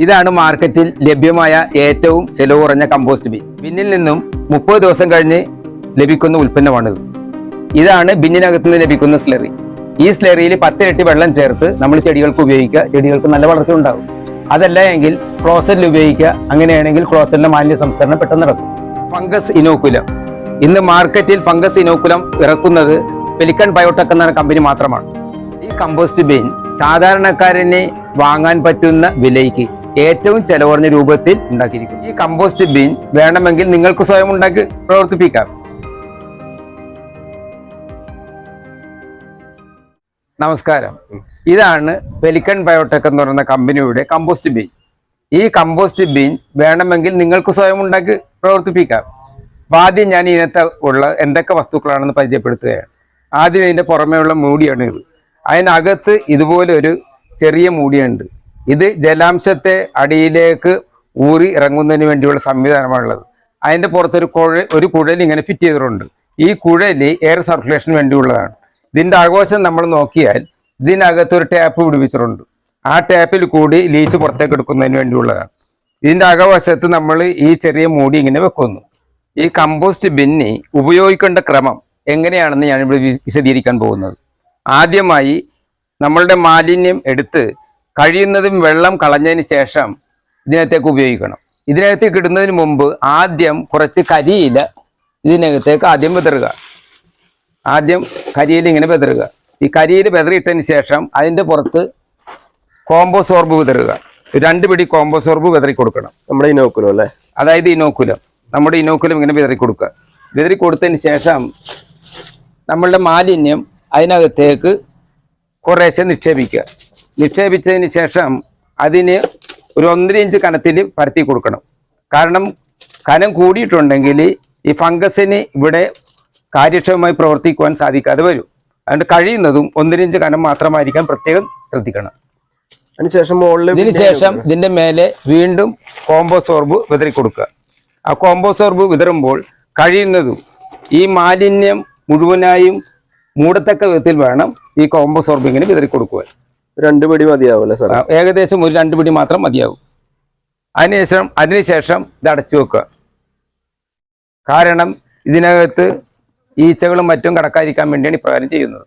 ഇതാണ് മാർക്കറ്റിൽ ലഭ്യമായ ഏറ്റവും ചെലവ് കുറഞ്ഞ കമ്പോസ്റ്റ് ബിൻ ബിന്നിൽ നിന്നും മുപ്പത് ദിവസം കഴിഞ്ഞ് ലഭിക്കുന്ന ഉൽപ്പന്നമാണിത്. ഇതാണ് ബിന്നിനകത്ത് നിന്ന് ലഭിക്കുന്ന സ്ലറി ഈ സ്ലറിയിൽ പത്തിരട്ടി വെള്ളം ചേർത്ത് നമ്മൾ ചെടികൾക്ക് ഉപയോഗിക്കുക. ചെടികൾക്ക് നല്ല വളർച്ച ഉണ്ടാകും. അതല്ല എങ്കിൽ ക്ലോസറ്റിൽ ഉപയോഗിക്കുക. അങ്ങനെയാണെങ്കിൽ ക്ലോസറ്റിന്റെ മാലിന്യ സംസ്കരണം പെട്ടെന്ന് നടക്കും. ഫംഗസ് ഇനോക്കുലം ഇന്ന് മാർക്കറ്റിൽ ഫംഗസ് ഇനോക്കുലം ഇറക്കുന്നത് പെലിക്കൺ ബയോടെക് എന്ന കമ്പനി മാത്രമാണ്. ഈ കമ്പോസ്റ്റ് ബെയിൻ സാധാരണക്കാരനെ വാങ്ങാൻ പറ്റുന്ന വിലയ്ക്ക് ഏറ്റവും ചെലവുറഞ്ഞ രൂപത്തിൽ ഉണ്ടാക്കിയിരിക്കും. ഈ കമ്പോസ്റ്റ് ബീൻ വേണമെങ്കിൽ നിങ്ങൾക്ക് സ്വയം ഉണ്ടാക്കി പ്രവർത്തിപ്പിക്കാം. നമസ്കാരം. ഇതാണ് പെലിക്കൺ ബയോടെക് എന്ന് പറയുന്ന കമ്പനിയുടെ കമ്പോസ്റ്റ് ബീൻ ഈ കമ്പോസ്റ്റ് ബീൻ വേണമെങ്കിൽ നിങ്ങൾക്ക് സ്വയം ഉണ്ടാക്കി പ്രവർത്തിപ്പിക്കാം. അപ്പൊ ആദ്യം ഞാൻ ഇതിനകത്ത് ഉള്ള എന്തൊക്കെ വസ്തുക്കളാണെന്ന് പരിചയപ്പെടുത്തുകയാണ്. ആദ്യം ഇതിന്റെ പുറമേയുള്ള മൂടിയാണ് ഇത്. അതിനകത്ത് ഇതുപോലെ ഒരു ചെറിയ മൂടിയുണ്ട്. ഇത് ജലാംശത്തെ അടിയിലേക്ക് ഊറി ഇറങ്ങുന്നതിന് വേണ്ടിയുള്ള സംവിധാനമാണുള്ളത്. അതിന്റെ പുറത്തൊരു കുഴ ഒരു കുഴൽ ഇങ്ങനെ ഫിറ്റ് ചെയ്തിട്ടുണ്ട്. ഈ കുഴൽ എയർ സർക്കുലേഷന് വേണ്ടിയുള്ളതാണ്. ഇതിന്റെ ആഘോഷം നമ്മൾ നോക്കിയാൽ ഇതിനകത്ത് ഒരു ടാപ്പ് പിടിപ്പിച്ചിട്ടുണ്ട്. ആ ടാപ്പിൽ കൂടി ലീച്ച് പുറത്തേക്ക് എടുക്കുന്നതിന് വേണ്ടിയുള്ളതാണ്. ഇതിന്റെ അകവശത്ത് നമ്മൾ ഈ ചെറിയ മൂടി ഇങ്ങനെ വെക്കുന്നു. ഈ കമ്പോസ്റ്റ് ബിന്നി ഉപയോഗിക്കേണ്ട ക്രമം എങ്ങനെയാണെന്ന് ഞാനിവിടെ വിശദീകരിക്കാൻ പോകുന്നത്. ആദ്യമായി നമ്മളുടെ മാലിന്യം എടുത്ത് കഴിയുന്നതും വെള്ളം കളഞ്ഞതിന് ശേഷം ഇതിനകത്തേക്ക് ഉപയോഗിക്കണം. ഇതിനകത്തേക്ക് ഇടുന്നതിന് മുമ്പ് ആദ്യം കുറച്ച് കരിയില ഇതിനകത്തേക്ക് ആദ്യം വിതറുക. ആദ്യം കരിയില ഇങ്ങനെ വിതറുക. ഈ കരിയിൽ വിതറിയിട്ടതിന് ശേഷം അതിന്റെ പുറത്ത് കോമ്പോസോർബ് വിതറുക. രണ്ട് പിടി കോമ്പോസോർബ് വിതറി കൊടുക്കണം. നമ്മുടെ ഇനോക്കുലം അല്ലേ? അതായത് ഇനോക്കുലം. നമ്മുടെ ഇനോക്കുലം ഇങ്ങനെ വിതറി കൊടുക്കുക. വിതറി കൊടുത്തതിന് ശേഷം നമ്മളുടെ മാലിന്യം അതിനകത്തേക്ക് കുറേശ്ശെ നിക്ഷേപിക്കുക. നിക്ഷേപിച്ചതിന് ശേഷം അതിന് ഒരു ഒന്നര ഇഞ്ച് കനത്തിൽ പരത്തി കൊടുക്കണം. കാരണം കനം കൂടിയിട്ടുണ്ടെങ്കിൽ ഈ ഫംഗസിന് ഇവിടെ കാര്യക്ഷമമായി പ്രവർത്തിക്കുവാൻ സാധിക്കാതെ വരും. അതുകൊണ്ട് കഴിയുന്നതും ഒന്നര ഇഞ്ച് കനം മാത്രമായിരിക്കാൻ പ്രത്യേകം ശ്രദ്ധിക്കണം. അതിനുശേഷം മുകളിൽ ഇതിന് ശേഷം ഇതിന്റെ മേലെ വീണ്ടും കോമ്പോസോർബ് വിതറി കൊടുക്കുക. ആ കോമ്പോസോർബ് വിതറുമ്പോൾ കഴിയുന്നതും ഈ മാലിന്യം മുഴുവനായും മൂടത്തക്ക വിധത്തിൽ വേണം ഈ കോമ്പോസോർബിങ്ങിന് വിതറി കൊടുക്കുവാൻ. രണ്ട് പിടി മതിയാവും അല്ലേ സാർ ഏകദേശം ഒരു രണ്ട് പിടി മാത്രം മതിയാവും. അതിനുശേഷം അതിനുശേഷം ഇത് അടച്ചു വെക്കുക. കാരണം ഇതിനകത്ത് ഈച്ചകളും മറ്റും കടക്കാതിരിക്കാൻ വേണ്ടിയാണ് ഇപ്രകാരം ചെയ്യുന്നത്.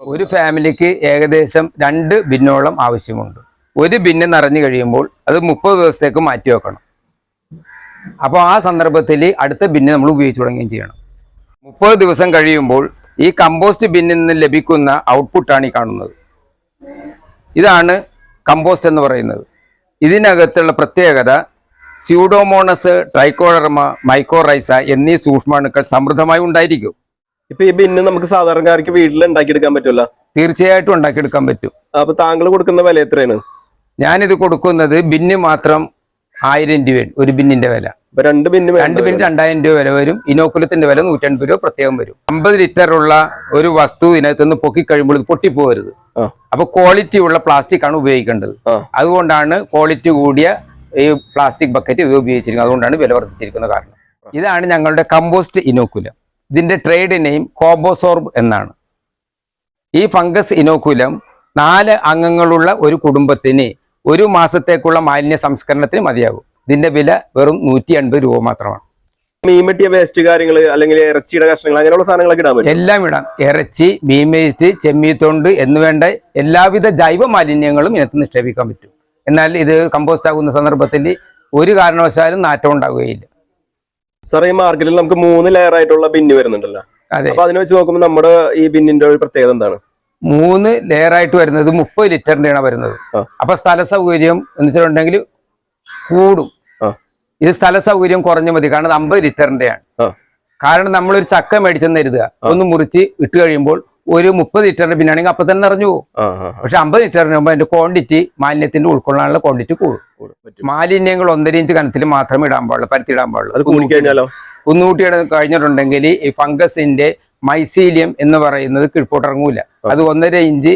ഒരു ഫാമിലിക്ക് ഏകദേശം രണ്ട് ബിന്നോളം ആവശ്യമുണ്ട്. ഒരു ബിന്ന് നിറഞ്ഞു കഴിയുമ്പോൾ അത് മുപ്പത് ദിവസത്തേക്ക് മാറ്റി വെക്കണം. അപ്പോൾ ആ സന്ദർഭത്തിൽ അടുത്ത ബിന്ന് നമ്മൾ ഉപയോഗിച്ച് തുടങ്ങുകയും ചെയ്യണം. മുപ്പത് ദിവസം കഴിയുമ്പോൾ ഈ കമ്പോസ്റ്റ് ബിന്നിൽ നിന്ന് ലഭിക്കുന്ന ഔട്ട്പുട്ടാണ് ഈ കാണുന്നത്. ഇതാണ് കമ്പോസ്റ്റ് എന്ന് പറയുന്നത്. ഇതിനകത്തുള്ള പ്രത്യേകത സ്യൂഡോമോണസ് ട്രൈക്കോഡർമ മൈക്കോറൈസ എന്നീ സൂക്ഷ്മാണുക്കൾ സമൃദ്ധമായി ഉണ്ടായിരിക്കും. ഇപ്പൊ ഈ ബിന്ന് നമുക്ക് സാധാരണക്കാർക്ക് വീട്ടിൽ ഉണ്ടാക്കിയെടുക്കാൻ പറ്റുമല്ലോ തീർച്ചയായിട്ടും ഉണ്ടാക്കിയെടുക്കാൻ പറ്റും. അപ്പൊ താങ്കൾ കൊടുക്കുന്ന വില എത്രയാണ്? ഞാനിത് കൊടുക്കുന്നത് ബിന്ന് മാത്രം ആയിരം രൂപയാണ് ഒരു ബിന്നിന്റെ വില. രണ്ട് ബിന്ന് രണ്ട് ബിന്ന് രണ്ടായിരം രൂപ വില വരും. ഇനോക്കുലത്തിന്റെ വില നൂറ്റൻപത് രൂപ പ്രത്യേകം വരും. അമ്പത് ലിറ്റർ ഉള്ള ഒരു വസ്തു ഇതിനകത്ത് നിന്ന് പൊക്കി കഴിയുമ്പോൾ ഇത് പൊട്ടിപ്പോകരുത്. അപ്പൊ ക്വാളിറ്റി ഉള്ള പ്ലാസ്റ്റിക് ആണ് ഉപയോഗിക്കേണ്ടത്. അതുകൊണ്ടാണ് ക്വാളിറ്റി കൂടിയ ഈ പ്ലാസ്റ്റിക് ബക്കറ്റ് ഇത് ഉപയോഗിച്ചിരിക്കുന്നത്. അതുകൊണ്ടാണ് വില വർദ്ധിച്ചിരിക്കുന്ന കാരണം. ഇതാണ് ഞങ്ങളുടെ കമ്പോസ്റ്റ് ഇനോക്കുലം ഇതിന്റെ ട്രേഡ് നെയിം കോബോസോർബ് എന്നാണ്. ഈ ഫംഗസ് ഇനോക്കുലം നാല് അംഗങ്ങളുള്ള ഒരു കുടുംബത്തിന് ഒരു മാസത്തേക്കുള്ള മാലിന്യ സംസ്കരണത്തിന് മതിയാകും. ഇതിന്റെ വില വെറും നൂറ്റി എൺപത് രൂപ മാത്രമാണ്. മീൻ വെട്ടിയ വേസ്റ്റ് കാര്യങ്ങൾ അല്ലെങ്കിൽ ഇറച്ചിയുടെ കഷ്ണങ്ങൾ അങ്ങനെയുള്ള സാധനങ്ങളൊക്കെ ഇടാൻ എല്ലാം ഇടാം. ഇറച്ചി മീൻ വേസ്റ്റ് ചെമ്മീത്തൊണ്ട് എന്ന് വേണ്ട എല്ലാവിധ ജൈവ മാലിന്യങ്ങളും ഇതിനകത്ത് നിക്ഷേപിക്കാൻ പറ്റും. എന്നാൽ ഇത് കമ്പോസ്റ്റ് ആകുന്ന സന്ദർഭത്തിൽ ഒരു കാരണവശാലും നാറ്റം ഉണ്ടാകുകയില്ല. സാർ ഈ മാർക്കറ്റിൽ നമുക്ക് മൂന്ന് ലെയർ ആയിട്ടുള്ള ബിന്ന് വരുന്നുണ്ടല്ലോ. അതെ. അപ്പൊ അതിനെ വെച്ച് നോക്കുമ്പോൾ നമ്മുടെ ഈ ബിന്നിന്റെ ഒരു പ്രത്യേകത എന്താണ്? മൂന്ന് ലെയർ ആയിട്ട് വരുന്നത് മുപ്പത് ലിറ്ററിന്റെയാണ് വരുന്നത്. അപ്പൊ സ്ഥല സൗകര്യം എന്ന് വെച്ചിട്ടുണ്ടെങ്കിൽ കൂടും. ഇത് സ്ഥല സൗകര്യം കുറഞ്ഞു മതി. കാരണം അത് അമ്പത് ലിറ്ററിന്റെയാണ്. കാരണം നമ്മളൊരു ചക്ക മേടിച്ചെന്ന് കരുതുക. ഒന്ന് മുറിച്ച് ഇട്ട് കഴിയുമ്പോൾ ഒരു മുപ്പത് ലിറ്ററിന്റെ പിന്നാണെങ്കിൽ അപ്പൊ തന്നെ നിറഞ്ഞു പോകും. പക്ഷെ അമ്പത് ലിറ്ററിന് മുമ്പ് അതിന്റെ ക്വാണ്ടിറ്റി മാലിന്യത്തിന്റെ ഉൾക്കൊള്ളാനുള്ള ക്വാണ്ടിറ്റി കൂടും. മാലിന്യങ്ങൾ ഒന്നര ഇഞ്ച് കനത്തിൽ മാത്രമേ ഇടാൻ പാടുള്ളൂ പരത്തിയിടാൻ അത് പാടുള്ളൂ കുന്നൂട്ടിയുടെ കഴിഞ്ഞിട്ടുണ്ടെങ്കിൽ ഈ ഫംഗസിന്റെ മൈസീലിയം എന്ന് പറയുന്നത് കീഴ്പോട്ട് ഇറങ്ങൂല. അത് ഒന്നര ഇഞ്ച്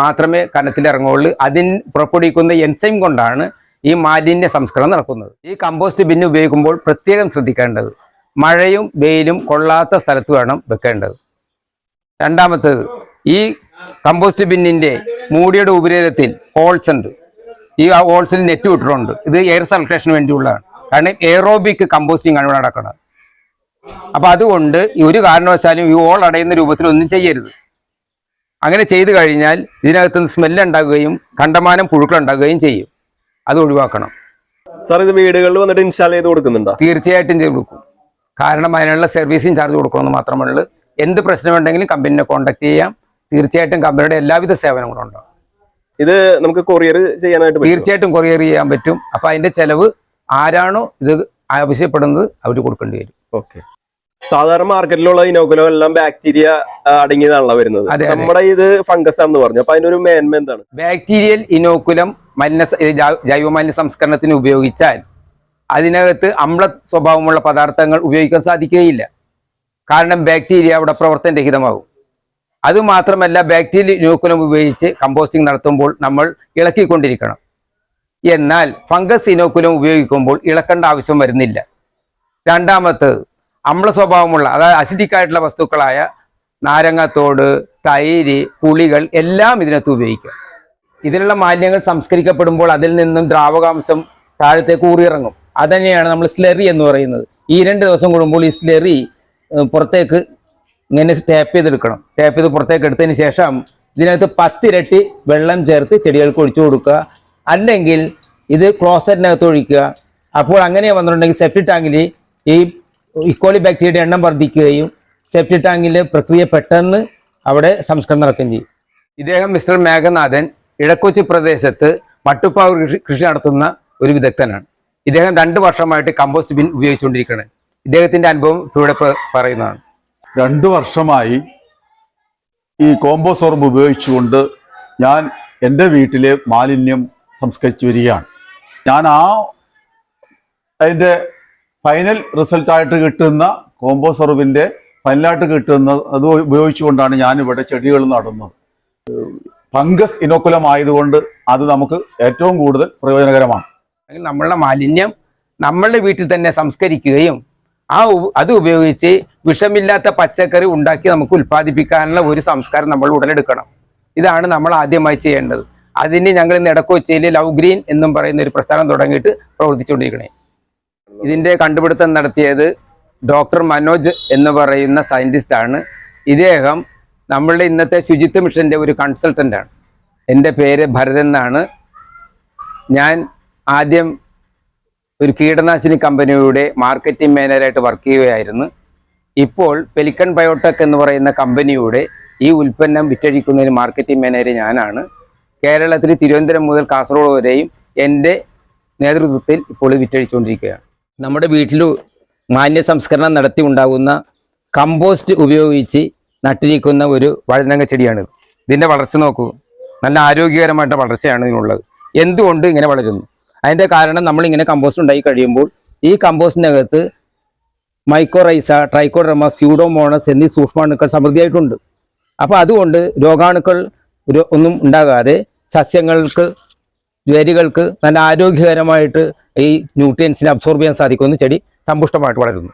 മാത്രമേ കനത്തിൽ ഇറങ്ങുള്ളൂ അതിന് പുറപ്പെടുവിക്കുന്ന എൻസൈം കൊണ്ടാണ് ഈ മാലിന്യ സംസ്കരണം നടക്കുന്നത്. ഈ കമ്പോസ്റ്റ് ബിന്ന് ഉപയോഗിക്കുമ്പോൾ പ്രത്യേകം ശ്രദ്ധിക്കേണ്ടത് മഴയും വെയിലും കൊള്ളാത്ത സ്ഥലത്ത് വേണം വെക്കേണ്ടത്. രണ്ടാമത്തേത് ഈ കമ്പോസ്റ്റ് ബിന്നിന്റെ മൂടിയുടെ ഉപരിതലത്തിൽ ഹോൾസ് ഉണ്ട്. ഈ ഹോൾസിൽ നെറ്റ് വിട്ടിട്ടുണ്ട്. ഇത് എയർ സർക്കുലേഷന് വേണ്ടിയുള്ളതാണ്. കാരണം എയറോബിക് കമ്പോസ്റ്റിംഗ് ആണ് ഇവിടെ നടക്കുന്നത്. അപ്പൊ അതുകൊണ്ട് ഒരു കാരണവശാലും ഈ ഹോൾ അടയുന്ന രൂപത്തിൽ ഒന്നും ചെയ്യരുത്. അങ്ങനെ ചെയ്തു കഴിഞ്ഞാൽ ഇതിനകത്ത് നിന്ന് സ്മെല്ല് ഉണ്ടാകുകയും കണ്ടമാനം പുഴുക്കൾ ഉണ്ടാകുകയും ചെയ്യും. അത് ഒഴിവാക്കണം. സാർ ഇത് വീടുകളിൽ വന്നിട്ട് ഇൻസ്റ്റാൾ ചെയ്ത് കൊടുക്കുന്നുണ്ടോ? തീർച്ചയായിട്ടും ചെയ്ത് കൊടുക്കും. കാരണം അതിനുള്ള സർവീസിങ് ചാർജ് കൊടുക്കണമെന്ന് മാത്രമല്ല എന്ത് പ്രശ്നമുണ്ടെങ്കിലും കമ്പനിനെ കോൺടാക്ട് ചെയ്യാം. തീർച്ചയായിട്ടും കമ്പനിയുടെ എല്ലാവിധ സേവനങ്ങളും ഉണ്ടാവും ഇത് നമുക്ക് കൊറിയർ ചെയ്യാനായിട്ട്? തീർച്ചയായിട്ടും കൊറിയർ ചെയ്യാൻ പറ്റും. അപ്പൊ അതിന്റെ ചെലവ് ആരാണോ ഇത് ആവശ്യപ്പെടുന്നത് അവർ കൊടുക്കേണ്ടി വരും. ഓക്കെ സാധാരണ മാർക്കറ്റിലുള്ള ഇനോക്കുലം എല്ലാം ബാക്ടീരിയ അടങ്ങിയതാണല്ലോ വരുന്നത്. നമ്മുടെ ഇത് ഫംഗസ് ആണെന്ന് പറഞ്ഞു. അപ്പൊ അതിനൊരു മേന്മ എന്താണ്? ബാക്ടീരിയൽ ഇനോക്കുലം മലിന ജൈവ മലിന സംസ്കരണത്തിന് ഉപയോഗിച്ചാൽ അതിനകത്ത് അമ്ല സ്വഭാവമുള്ള പദാർത്ഥങ്ങൾ ഉപയോഗിക്കാൻ സാധിക്കുകയില്ല. കാരണം ബാക്ടീരിയ അവിടെ പ്രവർത്തനരഹിതമാകും. അതുമാത്രമല്ല ബാക്ടീരിയൽ ഇനോക്കുലം ഉപയോഗിച്ച് കമ്പോസ്റ്റിംഗ് നടത്തുമ്പോൾ നമ്മൾ ഇളക്കിക്കൊണ്ടിരിക്കണം. എന്നാൽ ഫംഗസ് ഇനോക്കുലം ഉപയോഗിക്കുമ്പോൾ ഇളക്കേണ്ട ആവശ്യം വരുന്നില്ല. രണ്ടാമത്തത് അമ്ല സ്വഭാവമുള്ള അതായത് അസിഡിക് ആയിട്ടുള്ള വസ്തുക്കളായ നാരങ്ങത്തോട് തൈര് പുളികൾ എല്ലാം ഇതിനകത്ത് ഉപയോഗിക്കാം ഇതിലുള്ള മാലിന്യങ്ങൾ സംസ്കരിക്കപ്പെടുമ്പോൾ അതിൽ നിന്നും ദ്രാവകാംശം താഴത്തേക്ക് ഊറിയിറങ്ങും. അതുതന്നെയാണ് നമ്മൾ സ്ലെറി എന്ന് പറയുന്നത്. ഈ രണ്ട് ദിവസം കൂടുമ്പോൾ ഈ സ്ലെറി പുറത്തേക്ക് ഇങ്ങനെ ടാപ്പ് ചെയ്തെടുക്കണം. ടാപ്പ് ചെയ്ത് പുറത്തേക്ക് എടുത്തതിന് ശേഷം ഇതിനകത്ത് പത്തിരട്ടി വെള്ളം ചേർത്ത് ചെടികൾക്ക് ഒഴിച്ചു കൊടുക്കുക. അല്ലെങ്കിൽ ഇത് ക്ലോസറ്റിനകത്ത് ഒഴിക്കുക. അപ്പോൾ അങ്ങനെ വന്നിട്ടുണ്ടെങ്കിൽ സെപ്റ്റി ടാങ്കിൽ ഈ ഇക്കോളി ബാക്ടീരിയയുടെ എണ്ണം വർദ്ധിക്കുകയും സെപ്റ്റി ടാങ്കിലെ പ്രക്രിയ പെട്ടെന്ന് അവിടെ സംസ്കരണം നടക്കുകയും ചെയ്യും. ഇദ്ദേഹം മിസ്റ്റർ മേഘനാഥൻ ഇടക്കൊച്ചി പ്രദേശത്ത് മട്ടുപ്പാവ് കൃഷി നടത്തുന്ന ഒരു വിദഗ്ധനാണ്. ഇദ്ദേഹം രണ്ട് വർഷമായിട്ട് കമ്പോസ്റ്റ് ബിൻ ഉപയോഗിച്ചുകൊണ്ടിരിക്കുകയാണ്. ഇദ്ദേഹത്തിന്റെ അനുഭവം ഇവിടെ പറയുന്നതാണ്. രണ്ടു വർഷമായി ഈ കോമ്പോസ് സോർബ് ഉപയോഗിച്ചുകൊണ്ട് ഞാൻ എന്റെ വീട്ടിലെ മാലിന്യം സംസ്കരിച്ചു വരികയാണ്. ഞാൻ ആ അതിന്റെ ഫൈനൽ റിസൾട്ടായിട്ട് കിട്ടുന്ന കോമ്പോ സെർവിന്റെ ഫൈനലായിട്ട് കിട്ടുന്ന അത് ഉപയോഗിച്ചുകൊണ്ടാണ് ഞാൻ ഇവിടെ ചെടികൾ നടുന്നത്. ഫംഗസ് ഇനോക്കുലം ആയതുകൊണ്ട് അത് നമുക്ക് ഏറ്റവും കൂടുതൽ പ്രയോജനകരമാണ്. നമ്മളുടെ മാലിന്യം നമ്മളുടെ വീട്ടിൽ തന്നെ സംസ്കരിക്കുകയും ആ അത് ഉപയോഗിച്ച് വിഷമില്ലാത്ത പച്ചക്കറി ഉണ്ടാക്കി നമുക്ക് ഉൽപ്പാദിപ്പിക്കാനുള്ള ഒരു സംസ്കാരം നമ്മൾ ഉടലെടുക്കണം. ഇതാണ് നമ്മൾ ആദ്യമായി ചെയ്യേണ്ടത്. അതിന് ഞങ്ങൾ ഇന്ന് ഇടക്കൊച്ചയിൽ ലവ് ഗ്രീൻ എന്നും പറയുന്ന ഒരു പ്രസ്ഥാനം തുടങ്ങിയിട്ട് പ്രവർത്തിച്ചുകൊണ്ടിരിക്കണേ. ഇതിന്റെ കണ്ടുപിടുത്തം നടത്തിയത് ഡോക്ടർ മനോജ് എന്ന് പറയുന്ന സയന്റിസ്റ്റ് ആണ് ഇദ്ദേഹം നമ്മളുടെ ഇന്നത്തെ ശുചിത്വ മിഷന്റെ ഒരു കൺസൾട്ടന്റ് ആണ് എന്റെ പേര് ഭരതൻ എന്നാണ്. ഞാൻ ആദ്യം ഒരു കീടനാശിനി കമ്പനിയുടെ മാർക്കറ്റിംഗ് മാനേജറായിട്ട് വർക്ക് ചെയ്യുകയായിരുന്നു. ഇപ്പോൾ പെലിക്കൺ ബയോടെക് എന്ന് പറയുന്ന കമ്പനിയുടെ ഈ ഉൽപ്പന്നം വിറ്റഴിക്കുന്നതിന് മാർക്കറ്റിംഗ് മാനേജർ ഞാനാണ്. കേരളത്തിൽ തിരുവനന്തപുരം മുതൽ കാസർഗോഡ് വരെയും എന്റെ നേതൃത്വത്തിൽ ഇപ്പോൾ വിറ്റഴിച്ചുകൊണ്ടിരിക്കുകയാണ്. നമ്മുടെ വീട്ടിൽ മാന്യ സംസ്കരണം നടത്തി ഉണ്ടാകുന്ന കമ്പോസ്റ്റ് ഉപയോഗിച്ച് നട്ടിരിക്കുന്ന ഒരു വഴനങ്ങ ചെടിയാണിത് ഇതിന്റെ വളർച്ച നോക്കൂ. നല്ല ആരോഗ്യകരമായിട്ട് വളർച്ചയാണ് ഇതിനുള്ളത്. എന്തുകൊണ്ട് ഇങ്ങനെ വളരുന്നു? അതിന്റെ കാരണം നമ്മളിങ്ങനെ കമ്പോസ്റ്റ് ഉണ്ടായി കഴിയുമ്പോൾ ഈ കമ്പോസ്റ്റിനകത്ത് മൈക്കോറൈസ ട്രൈക്കോഡർമ സ്യൂഡോമോണസ് എന്നീ സൂക്ഷ്മാണുക്കൾ സമൃദ്ധിയായിട്ടുണ്ട്. അപ്പോൾ അതുകൊണ്ട് രോഗാണുക്കൾ ഒന്നും ഉണ്ടാകാതെ സസ്യങ്ങൾക്ക് വേരുകൾക്ക് നല്ല ആരോഗ്യകരമായിട്ട് ഈ ന്യൂട്രിയൻസിനെ അബ്സോർബ് ചെയ്യാൻ സാധിക്കുമെന്ന് ചെടി സമ്പുഷ്ടമായിട്ട് വളരുന്നു.